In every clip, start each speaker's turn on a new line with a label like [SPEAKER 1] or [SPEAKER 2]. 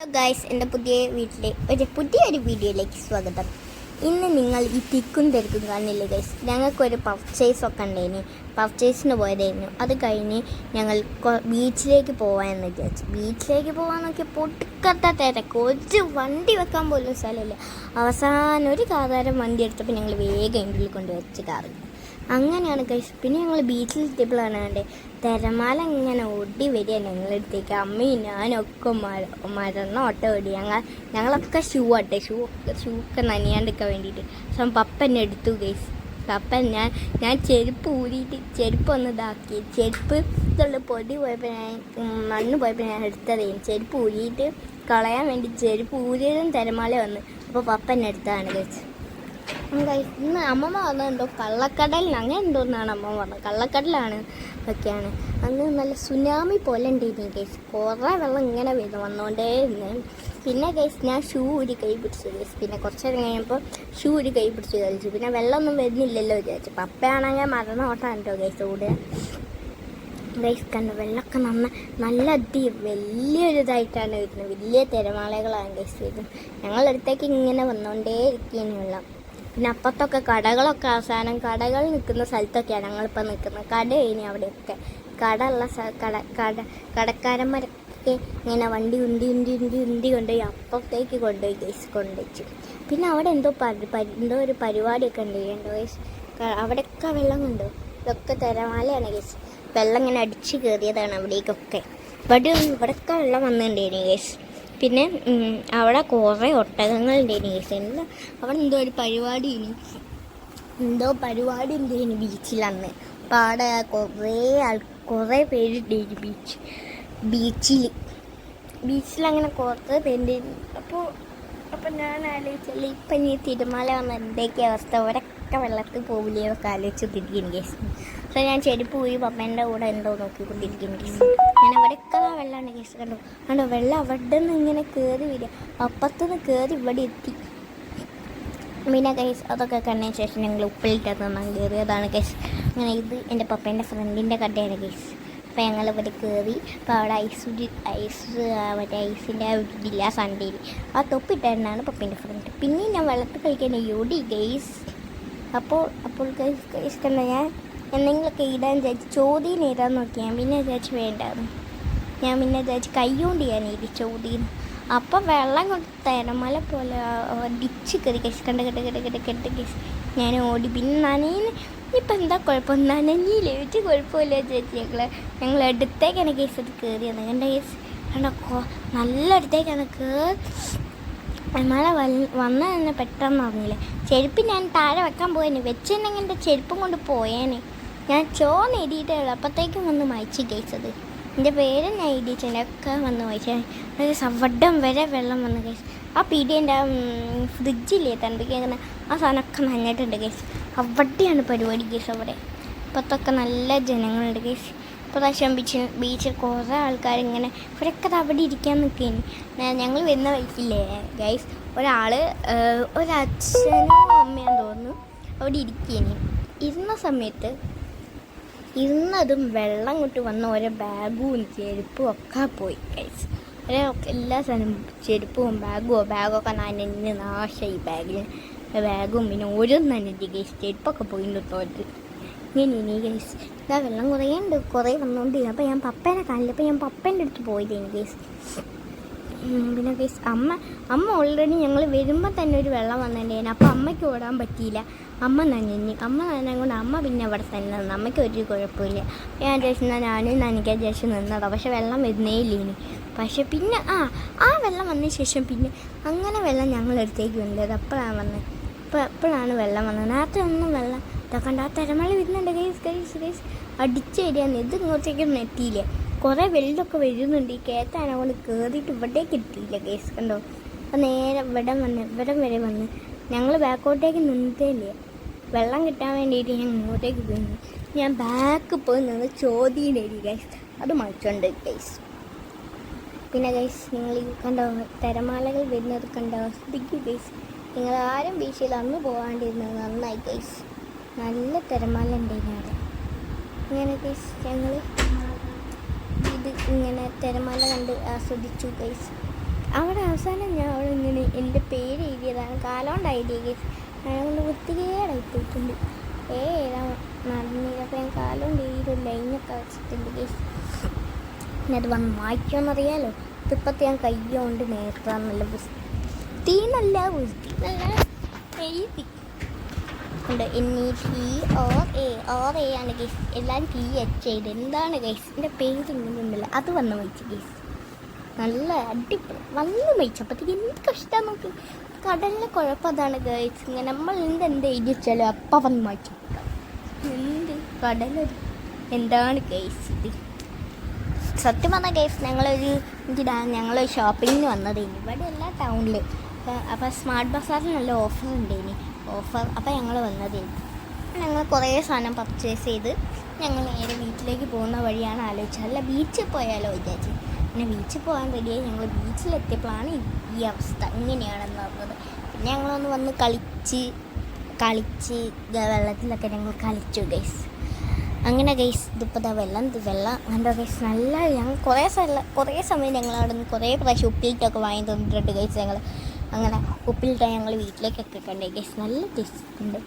[SPEAKER 1] Hello guys എന്റെ പുതിയ വീട്ടിലെ ഒരു പുതിയൊരു വീഡിയോയിലേക്ക് സ്വാഗതം. ഇന്ന് നിങ്ങൾ ഈ തിക്കും തിരക്കും കാണില്ലേ ഗൈസ് ഞങ്ങൾക്കൊരു പർച്ചേസ് ഒക്കെ ഉണ്ടായിന്. പർച്ചേസിന് പോയതായിരുന്നു. അത് കഴിഞ്ഞ് ഞങ്ങൾ ബീച്ചിലേക്ക് പോകാമെന്ന് വിചാരിച്ചു. ബീച്ചിലേക്ക് പോകാൻ നോക്കിയാൽ പൊട്ടിക്കത്ത തിരക്ക്. ഒരു വണ്ടി വെക്കാൻ പോലും സ്ഥലമില്ല. അവസാനം ഒരു കാതാരം വണ്ടി എടുത്തപ്പോൾ ഞങ്ങൾ വേഗം എന്റെ ഉള്ളിൽ കൊണ്ട് വെച്ച് കാറ്. അങ്ങനെയാണ് കഴിച്ച് പിന്നെ ഞങ്ങൾ ബീച്ചിലെത്തിയപ്പോഴാണ് കണ്ടേ തിരമാല ഇങ്ങനെ ഓടി വരിക. ഞങ്ങളടുത്തേക്ക് അമ്മയും ഞാനൊക്കെ മര മരണം ഓട്ടം ഓടി. ഞങ്ങൾ ഞങ്ങളൊക്കെ ഷൂ ആട്ടെ ഷൂ ഒക്കെ ഷൂ ഒക്കെ നനയാണ്ടിരിക്കാൻ വേണ്ടിയിട്ട്. പക്ഷെ പപ്പ എന്നെ എടുത്തു ഗൈസ് പപ്പ ഞാൻ ഞാൻ ചെരുപ്പ് ഊരിയിട്ട് ചെരുപ്പ് ഒന്ന് ഇതാക്കി. ചെരുപ്പ് ഇതുള്ള പൊടി പോയപ്പോൾ ഞാൻ മണ്ണ് പോയപ്പോൾ ഞാൻ എടുത്തതേയും ചെരുപ്പ് ഊരിയിട്ട് കളയാൻ വേണ്ടി ചെരുപ്പ് ഊരിയതും തിരമാല വന്ന്. അപ്പോൾ പപ്പ എന്നെ എടുത്തതാണ് ഗൈസ് ഇന്ന് അമ്മമ്മ വന്നത് കള്ളക്കടലിന്. കള്ളക്കടലിൽ അങ്ങനെ എന്തോന്നാണ് അമ്മ പറഞ്ഞത് കള്ളക്കടലാണ് ഒക്കെയാണ് അന്ന് നല്ല സുനാമി പോലെ ഉണ്ടായിരുന്നു കേസ് കുറേ വെള്ളം ഇങ്ങനെ വരുന്നു വന്നുകൊണ്ടേ ഇരുന്ന് പിന്നെ കേസ് ഞാൻ ഷൂ ഒരു കൈ പിടിച്ചു കേസ് പിന്നെ കുറച്ച് നേരം കഴിഞ്ഞപ്പോൾ ഷൂ ഒരു കൈ പിടിച്ചു കളിച്ചു. പിന്നെ വെള്ളമൊന്നും വരുന്നില്ലല്ലോ വിചാരിച്ചു. പപ്പയാണെങ്കിൽ മറന്ന ഓട്ടം കേട്ടോ ഗൈസ് കൂടെ. ഗൈസ് കണ്ട്? വെള്ളമൊക്കെ നന്ന നല്ല അതി വലിയൊരു ഇതായിട്ടാണ് വരുന്നത്. വലിയ തിരമാലകളാണ് ഗൈസ് വരുന്നത്. ഞങ്ങളടുത്തേക്ക് ഇങ്ങനെ വന്നുകൊണ്ടേ ഇരിക്കുകയാണ് വെള്ളം. പിന്നെ അപ്പുറത്തൊക്കെ കടകളൊക്കെ അവസാനം കടകൾ നിൽക്കുന്ന സ്ഥലത്തൊക്കെയാണ് ഞങ്ങളിപ്പോൾ നിൽക്കുന്നത്. കട കഴിഞ്ഞ് അവിടെയൊക്കെ. കട ഉള്ള കട കട കടക്കാരന്മാരൊക്കെ ഇങ്ങനെ വണ്ടി ഉണ്ടി ഉണ്ടി ഉണ്ടി ഉണ്ടി കൊണ്ടുപോയി അപ്പുറത്തേക്ക് കൊണ്ടുപോയി ഗൈസ് കൊണ്ടുവച്ചു. പിന്നെ അവിടെ എന്തോ എന്തോ ഒരു പരിപാടിയൊക്കെ ഉണ്ട് എന്തോ ഗൈസ് അവിടെയൊക്കെ വെള്ളം കൊണ്ടു? ഇതൊക്കെ തിരമാലയാണ് ഗൈസ് വെള്ളം ഇങ്ങനെ അടിച്ച് കയറിയതാണ് അവിടേക്കൊക്കെ. ഇവിടെ ഇവിടെയൊക്കെ വെള്ളം വന്നിട്ടുണ്ടായിരുന്നു ഗൈസ് പിന്നെ അവിടെ കുറേ ഒട്ടകങ്ങളുണ്ടായിരുന്നു ഉണ്ടായിരുന്നു എന്താ അവിടെ എന്തോ ഒരു പരിപാടി ഇനി. എന്തോ പരിപാടി ഉണ്ടായിരുന്നു ബീച്ചിൽ അന്ന് അപ്പം അവിടെ കുറേ ആൾ കുറേ പേരുണ്ടായിരുന്നു ബീച്ച്. ബീച്ചിൽ. ബീച്ചിൽ അങ്ങനെ കുറേ പേരുണ്ടായിരുന്നു അപ്പോൾ അപ്പം ഞാൻ ആലോചിച്ചാൽ ഇപ്പം ഇനി തിരുമല വന്ന എന്തൊക്കെ അവസ്ഥ? ഒരൊക്കെ വെള്ളത്തിൽ പോവില്ലേ എന്നൊക്കെ ആലോചിച്ച് തിരിക്കുന്നു കേസ് അപ്പോൾ ഞാൻ ചെരുപ്പ് പോയി പപ്പേന്റെ കൂടെ എന്തോ നോക്കിക്കൊണ്ടിരിക്കുന്നു കേസ് ഞാൻ ഇവിടെയൊക്കെ ആ വെള്ളമാണ് കേസ് കണ്ടു? കണ്ടോ? വെള്ളം അവിടെ നിന്ന് ഇങ്ങനെ കയറി വരിക. അപ്പുറത്തുനിന്ന് കയറി ഇവിടെ എത്തി. പിന്നെ കൈസ് അതൊക്കെ കണ്ടതിന് ശേഷം ഞങ്ങൾ ഉപ്പിലിട്ടത് നന്നായി കയറിയതാണ് കൈസ് അങ്ങനെ ഇത് എന്റെ പപ്പേന്റെ ഫ്രണ്ടിന്റെ കടയാണ് കൈസ് അപ്പോൾ ഞങ്ങൾ ഇവിടെ കയറി അപ്പോൾ അവിടെ ഐസ് ഐസ് മറ്റേ ഐസിന്റെ ഇതില്ല സൺഡേയിൽ ആ തൊപ്പിട്ടായിരുന്നാണ് പപ്പേന്റെ ഫ്രണ്ട് പിന്നെ ഞാൻ വെള്ളത്തിൽ കഴിക്കാൻ യോടി ഗൈസ് അപ്പോൾ അപ്പോൾ ഗൈസ് ഗൈസ് കണ്ട ഞാൻ? എന്തെങ്കിലുമൊക്കെ ഇടാൻ വിചാരിച്ചു ചോദ്യം ഏതാന്ന് നോക്കിയാൽ പിന്നെ വിചാരിച്ചു വേണ്ടായിരുന്നു ഞാൻ പിന്നെ വിചാരിച്ചു കൈ കൊണ്ട് ഞാൻ ഇത് ചോദ്യം അപ്പം വെള്ളം കൊണ്ട് തിരമല പോലെ ഡിച്ച് കയറി കഴിച്ച് കണ്ട് കെട്ട് കെട്ട് കെട്ട് കെട്ട് കഴിച്ച് ഞാൻ ഓടി പിന്നെ നനയിന്. ഇപ്പം എന്താ കുഴപ്പം? നനഞ്ഞില്ലേ? വെച്ച് കുഴപ്പമില്ല ചേച്ചി ഞങ്ങൾ ഞങ്ങൾ അടുത്തേക്കാണ് കേസ് അത് കയറിയത് എന്റെ കേസ് കണ്ടോ? നല്ല അടുത്തേക്കാണ് കയറി മഴ വന്ന തന്നെ പെട്ടെന്ന് അറിഞ്ഞില്ലേ ചെരുപ്പ് ഞാൻ താഴെ വെക്കാൻ പോയേനെ. വെച്ചിട്ടുണ്ടെങ്കിൽ എന്റെ ചെരുപ്പും കൊണ്ട് പോയേനെ. ഞാൻ ചോ നേടിയിട്ടേ അപ്പോഴത്തേക്കും വന്ന് മായ്ച്ച് കേസത് എന്റെ പേര് ഞാൻ എഴുതിയിട്ടുണ്ട്. ഒക്കെ വന്ന് വായിച്ചാൽ സവഡം വരെ വെള്ളം വന്ന് കേസ് ആ പീഡിയന്റെ ഫ്രിഡ്ജില്ലേ തണുപ്പിക്കുന്ന ആ സാധനമൊക്കെ നനഞ്ഞിട്ടുണ്ട് കേസ് അവിടെയാണ് പരിപാടി കേസ് അവിടെ. ഇപ്പോഴത്തൊക്കെ നല്ല ജനങ്ങളുണ്ട് കേസ് പ്രാവശ്യം ബീച്ചിൽ ബീച്ചിൽ കുറേ ആൾക്കാർ ഇങ്ങനെ ഇവരൊക്കെ അവിടെ ഇരിക്കാൻ നിൽക്കേനി. ഞങ്ങൾ വരുന്ന വഴിക്കില്ലേ ഗൈസ് ഒരാൾ ഒരച്ഛനും അമ്മയും തോന്നുന്നു അവിടെ ഇരിക്കേനി. ഇരുന്ന സമയത്ത് ഇരുന്നതും വെള്ളം കൊണ്ട് വന്ന ഓരോ ബാഗും ചെരുപ്പും ഒക്കെ പോയി കഴിച്ച് എല്ലാ സാധനവും ചെരുപ്പും ബാഗും ബാഗൊക്കെ നനഞ്ഞ് നാശമായി ബാഗിൽ ബാഗും പിന്നെ ഓരോന്നും നനഞ്ഞ് ഗൈസ് ചെരുപ്പൊക്കെ പോയിട്ടുണ്ട് തോറ്റ് ഇങ്ങനെ ഇനി ഗൈസ് ഇതാ വെള്ളം കുറേ ഉണ്ട് കുറേ വന്നുകൊണ്ട് അപ്പോൾ ഞാൻ പപ്പേനെ കാണില്ല. അപ്പോൾ ഞാൻ പപ്പേന്റെ അടുത്ത് പോയില്ലേനി ഗൈസ് ഉം, പിന്നെ ഗൈസ് അമ്മ അമ്മ ഓൾറെഡി ഞങ്ങൾ വരുമ്പോൾ തന്നെ ഒരു വെള്ളം വന്നിട്ടുണ്ടായിരുന്നു. അപ്പോൾ അമ്മയ്ക്ക് ഓടാൻ പറ്റിയില്ല. അമ്മ നനഞ്ഞു. അമ്മ നനഞ്ഞ കൊണ്ട് അമ്മ പിന്നെ അവിടെ തന്നെ നിന്ന്. അമ്മയ്ക്ക് ഒരു കുഴപ്പമില്ല. ഞാൻ ജേഷൻ ഞാനും നനയ്ക്കാൻ ജേഷൻ നിന്നതാണ് പക്ഷേ വെള്ളം വരുന്നേ ഇല്ലേനി. പക്ഷെ പിന്നെ ആ ആ വെള്ളം വന്നതിന് ശേഷം പിന്നെ അങ്ങനെ വെള്ളം ഞങ്ങളടുത്തേക്ക് വന്നത്. അപ്പോഴാണ് വന്നത്. അപ്പോൾ എപ്പോഴാണ് വെള്ളം വന്നത്. നേരത്തെ ഒന്നും വെള്ളം ഇതാക്കണ്ട ആ തിരമഴ വരുന്നുണ്ട് ഗൈസ് ഗൈസ് ഗൈസ് അടിച്ചു വരികയാണ്. ഇത് ഇങ്ങോട്ടേക്കൊന്നും എത്തിയില്ല. കുറേ വെള്ളൊക്കെ വരുന്നുണ്ട്. ഈ കേത്താന കൊണ്ട് കയറിയിട്ട് ഇവിടെ എത്തിയില്ല കേസ് കണ്ടോ? അപ്പം നേരെ ഇവിടെ വന്ന് ഇവിടെ വരെ വന്ന് ഞങ്ങൾ ബാക്കോട്ടേക്ക് നിന്നതേ ഇല്ല വെള്ളം കിട്ടാൻ വേണ്ടിയിട്ട് ഞാൻ ഇങ്ങോട്ടേക്ക് പോയി. ഞാൻ ബാക്ക് പോയി നിന്ന് ചോദ്യം എഴുതി ഗൈസ് അത് മറിച്ചുണ്ട് ഗൈസ് പിന്നെ ഗൈസ് നിങ്ങൾ ഈ കണ്ടോ തിരമാലകൾ വരുന്നത് കണ്ടോ? ശ്രദ്ധിക്കൂ ഗൈസ് നിങ്ങൾ ആരും ബീച്ചിൽ അന്ന് പോകാണ്ടിരുന്നത് നന്നായി ഗൈസ് നല്ല തിരമാല ഉണ്ടായിരുന്നു അവിടെ ഇങ്ങനെ ഗൈസ് ഞങ്ങൾ ഇങ്ങനെ തിരമാല കണ്ട് ആസ്വദിച്ചു ഗൈസ് അവിടെ അവസാനം ഞാൻ അവിടെ ഇങ്ങനെ എന്റെ പേര് എഴുതിയതാണ് കാലോണ്ട് എഴുതിയ കേസ് അതുകൊണ്ട് വൃത്തികേടായി പോയിട്ടുണ്ട്. ഏ ഏതാ നടന്നില്ല അപ്പോൾ ഞാൻ കാലോണ്ട് എഴുതിയൊരു ലൈനൊക്കെ വെച്ചിട്ടുണ്ട് ഗൈസ് പിന്നെ അത് വന്ന് വായിക്കുമെന്നറിയാലോ ഇതിപ്പത്തെ ഞാൻ കയ്യോണ്ട് നേരത്തെ നല്ല വൃത്തി നല്ല എഴുതി. ഉണ്ട്. N E T or A or A ആണ് ഗൈസ് എല്ലാം പി എച്ച് ചെയ്ത് എന്താണ് ഗൈസ് എന്റെ പേര് ഇങ്ങനെ ഉണ്ടല്ലോ. അത് വന്ന് വഹിച്ചു ഗൈസ് നല്ല അടിപൊളി. വന്ന് വായിച്ചപ്പോഴത്തേക്ക് എനിക്ക് ഇഷ്ടം നോക്കി. കടലിലെ കുഴപ്പം അതാണ് ഗൈസ് ഇങ്ങനെ നമ്മൾ എന്ത് എന്ത് എഴുതി വെച്ചാലും അപ്പം വന്ന് വായിച്ചു എന്ത് കടലൊരു എന്താണ് ഗൈസ് ഇത്? സത്യം വന്ന ഗൈസ് ഞങ്ങളൊരു എന്താ ഞങ്ങൾ ഷോപ്പിങ്ങിന് വന്നത് ഇവിടെ എല്ലാ ടൗണിൽ അപ്പോൾ സ്മാർട്ട് ബസാറിൽ നല്ല ഓഫർ ഉണ്ടേനി. ഓഫർ. അപ്പോൾ ഞങ്ങൾ വന്നതേ ഞങ്ങൾ കുറേ സാധനം പർച്ചേസ് ചെയ്ത് ഞങ്ങൾ നേരെ വീട്ടിലേക്ക് പോകുന്ന വഴിയാണ് ആലോചിച്ചത്. അല്ല ബീച്ചിൽ പോയാലോ വിചാരിച്ചു. പിന്നെ ബീച്ചിൽ പോകാൻ റെഡിയായി ഞങ്ങൾ ബീച്ചിലെത്തിയപ്പോഴാണ് ഈ- അവസ്ഥ. ഇങ്ങനെയാണെന്ന് പറഞ്ഞത്. പിന്നെ ഞങ്ങളൊന്ന് വന്ന് കളിച്ച് കളിച്ച് വെള്ളത്തിലൊക്കെ ഞങ്ങൾ കളിച്ചു ഗൈസ് അങ്ങനെ ഗൈസ് ഇതിപ്പോൾ ദാ വെള്ളം ഇത് വെള്ളം കണ്ടോ ഗൈസ് നല്ല ഞങ്ങൾ കുറേ സ്ഥലം കുറേ സമയം ഞങ്ങൾ അവിടെ നിന്ന് കുറേ പ്രാവശ്യം ഉപ്പിലിട്ടൊക്കെ വാങ്ങി തന്നിട്ടുണ്ട് ഗൈസ് ഞങ്ങൾ അങ്ങനെ ഉപ്പിലിട്ട ഞങ്ങൾ വീട്ടിലേക്കൊക്കെ കണ്ടേ. ഗസ് നല്ല ടേസ്റ്റ് ഉണ്ട്.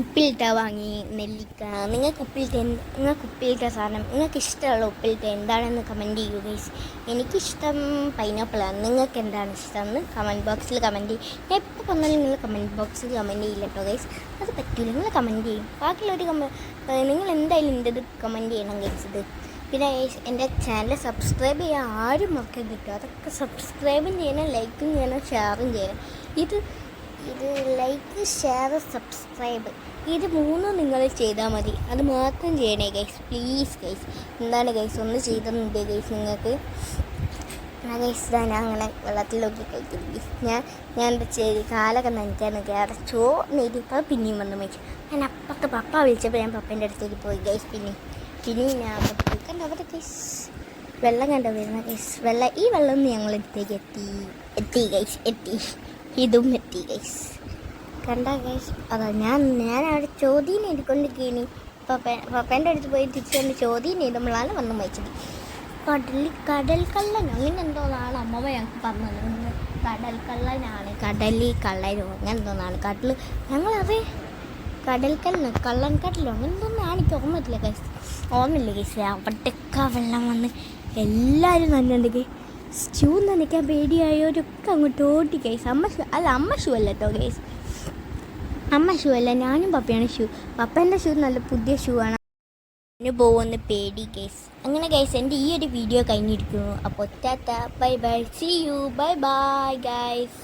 [SPEAKER 1] ഉപ്പിലിട്ട വാങ്ങി നെല്ലിക്ക. നിങ്ങൾക്ക് ഉപ്പിലിട്ട നിങ്ങൾക്ക് ഉപ്പിലിട്ട സാധനം നിങ്ങൾക്ക് ഇഷ്ടമുള്ള ഉപ്പിലിട്ട എന്താണെന്ന് കമന്റ് ചെയ്യൂ ഗൈസ് എനിക്കിഷ്ടം പൈനാപ്പിളാണ് നിങ്ങൾക്ക് എന്താണ് ഇഷ്ടം എന്ന് കമന്റ് ബോക്സിൽ കമന്റ് ചെയ്യും. ഞാൻ എപ്പോൾ പറഞ്ഞാലും നിങ്ങൾ കമന്റ് ബോക്സിൽ കമന്റ് ചെയ്യില്ല കേട്ടോ ഗൈസ് അത് പറ്റില്ല നിങ്ങൾ കമന്റ് ചെയ്യും. ബാക്കിയുള്ളവർ കമ നിങ്ങൾ എന്തായാലും എന്റെ ഇത് കമന്റ് ചെയ്യണം ഗൈസ് ഇത് പിന്നെ എന്റെ ചാനൽ സബ്സ്ക്രൈബ് ചെയ്യാൻ ആരും മറക്കാൻ കിട്ടും അതൊക്കെ സബ്സ്ക്രൈബും ചെയ്യണം ലൈക്കും ചെയ്യണം ഷെയറും ചെയ്യണം. ഇത് ഇത് ലൈക്ക് ഷെയർ സബ്സ്ക്രൈബ് ഇത് മൂന്നും നിങ്ങൾ ചെയ്താൽ മതി. അത് മാത്രം ചെയ്യണേ ഗൈസ് പ്ലീസ് ഗൈസ് എന്താണ് ഗൈസ് ഒന്ന് ചെയ്തിട്ടുണ്ട് ഗൈസ് നിങ്ങൾക്ക്. ഞാൻ ഗൈസ് ഞാൻ അങ്ങനെ വെള്ളത്തിലൊക്കെ കഴിക്കും ഗൈസ് ഞാൻ ഞാൻ എന്റെ ചെറിയ കാലൊക്കെ നനയ്ക്കാൻ അടച്ചോ നേരിപ്പോൾ പിന്നെയും വന്ന് മേടിച്ചു ഞാൻ അപ്പുറത്ത് പപ്പ വിളിച്ചപ്പോൾ ഞാൻ പപ്പേന്റെ അടുത്തേക്ക് പോയി ഗൈസ് പിന്നെ പിന്നെ ഞാൻ കണ്ട അവിടെ ഗൈസ് വെള്ളം കണ്ട വരുന്ന ഗൈസ് വെള്ളം ഈ വെള്ളം ഞങ്ങൾ എടുത്തേക്ക് എത്തി. എത്തി ഗൈസ് എത്തി. ഇതും എത്തി ഗൈസ് കണ്ട ഗൈസ് അതാ ഞാൻ ഞാൻ അവിടെ ചോദ്യം എടുക്കൊണ്ടിരിക്കുകയാണ് പപ്പ പപ്പേന്റെ അടുത്ത് പോയി തിരിച്ചുകൊണ്ട് ചോദ്യം ചെയ്തപ്പോഴാണ് വന്ന് വായിച്ചത് കടൽ കടൽ കള്ളൻ അങ്ങനെ എന്തോന്നാണ് അമ്മമ്മ ഞങ്ങൾക്ക് പറഞ്ഞത് കടൽ കള്ളനാണ് കടലിൽ കള്ളനോ അങ്ങനെ എന്തോന്നാണ് കടൽ ഞങ്ങളത് കടൽ കല്ലനോ കള്ളൻ കടലോ? അങ്ങനെ എന്തോന്നാണ് എനിക്ക് ഓർമ്മയില്ല ഗൈസ് ഓർമ്മയില്ല കേസ് അവിടെയൊക്കെ വെള്ളം വന്ന് എല്ലാവരും നന്നുണ്ട് സ്റ്റൂ നനയ്ക്കാൻ പേടിയായവരൊക്കെ അങ്ങോട്ട് ഓടി കേസ് അമ്മ ഷൂ അല്ല അമ്മ ഷൂ അല്ല കേട്ടോ കേസ്. അമ്മ ഷൂ അല്ല ഞാനും പപ്പയാണ് ഷൂ. പപ്പേന്റെ ഷൂ നല്ല പുതിയ ഷൂ ആണ്. അതിന് പോകുന്ന പേടി കേസ്. അങ്ങനെ ഗൈസ് എന്റെ ഈ ഒരു വീഡിയോ കഴിഞ്ഞിരിക്കുന്നു. അപ്പോൾ tata bye bye see you bye bye guys.